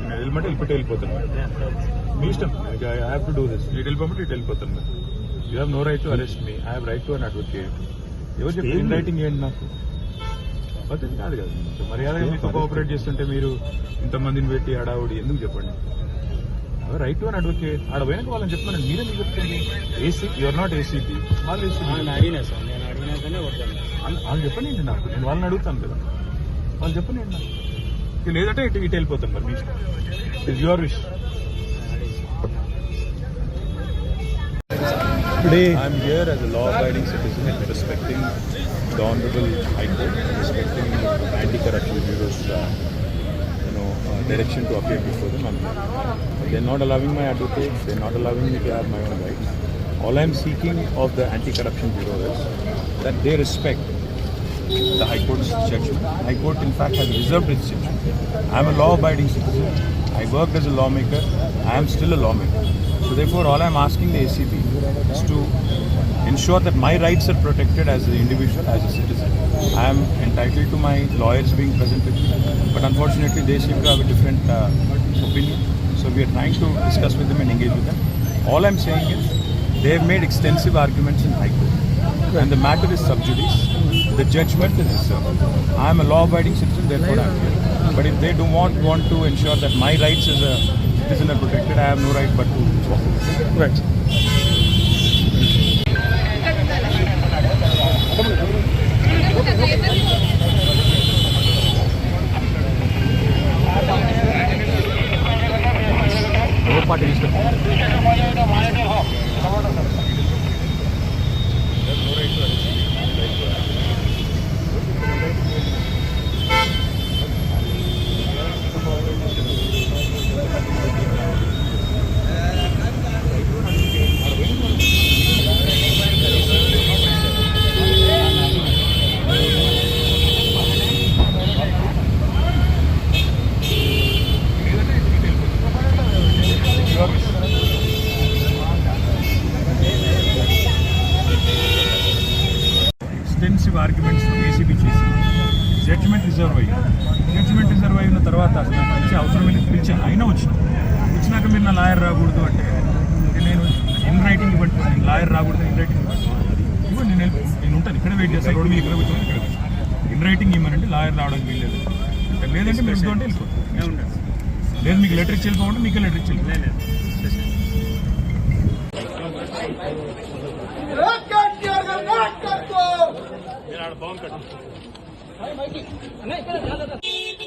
నేను వెళ్ళమంటే వెళ్ళిపెట్టి వెళ్ళిపోతాను. మీ ఇష్టం. I have to do this ఇటు వెళ్ళిపోమంటే ఇటు వెళ్ళిపోతాను you have no right to arrest me I have right to an advocate ఎవరు చెప్పి రైటింగ్ ఏంటి నాకు? పద్ధతి కాదు కదా. మర్యాదగా మీతో కోఆపరేట్ చేస్తుంటే మీరు ఇంతమందిని పెట్టి అడావుడి ఎందుకు చెప్పండి? రైట్ టు అన్ అడ్వకేట్ ఆడ పోయినాక వాళ్ళని చెప్తున్నాను మీరే మీకు చెప్తుంది ఏసీ యువర్ నాట్ ఏసీపీ వాళ్ళు ఏసీపీ నేను అడిగినా సార్ నేను అడిగినాకనే కొడతాను వాళ్ళు చెప్పండి నాకు? నేను వాళ్ళని అడుగుతాను కదా. వాళ్ళు చెప్పండి నాకు? లేదంటే ఇటు ఇటు వెళ్ళిపోతాను మరి మీ it your wish Today, I'm here as a law-abiding citizen, respecting the Honorable High Court, respecting the Anti-Corruption Bureau's, uh, direction to appear before them. They're not allowing my advocate. They're not allowing me to have my own rights. All I'm seeking of the Anti-Corruption Bureau is that they respect the High Court's judgment. High Court, in fact, has reserved its judgment. I'm a law-abiding citizen. I worked as a lawmaker. I am still a lawmaker. So therefore, all I'm asking the ACB is to ensure that my rights are protected as an individual, as a citizen. I am entitled to my lawyers being present with me, but unfortunately, they seem to have a different uh, opinion. So we are trying to discuss with them and engage with them. All I'm saying is they have made extensive arguments in High Court, and the matter is sub judice. The judgment is reserved. I am a law-abiding citizen, therefore I am here. But if they do not want to ensure that my rights as a citizen are protected, I have no right but to walk away. right. ACB చేసి judgment reserve అయ్యి judgment reserve అయిన తర్వాత అసలు పిలిచి అవసరం వెళ్ళి పిలిచి అయినా వచ్చిన. వచ్చినాక మీరు నా లాయర్ రాకూడదు అంటే నేను ఇన్ రైటింగ్ ఇవ్వండి. నేను లాయర్ రాకూడదు ఇన్ రైటింగ్ ఇవ్వండి. ఇవ్వండి నేను నేను ఉంటాను. ఇక్కడ వెయిట్ చేస్తాను రోడ్డు మీద ఇక్కడ కూర్చొని ఇక్కడ. ఇన్ రైటింగ్ ఇవ్వనండి లాయర్ రావడానికి వీల్లేదు. లేదంటే మీరు వెళ్ళిపోతాను లేదు మీకు లెటర్ ఇచ్చి వెళ్ళిపోమంటే మీకు లెటర్ ఇచ్చి వెళ్ళిపోండి. はい、マイキー。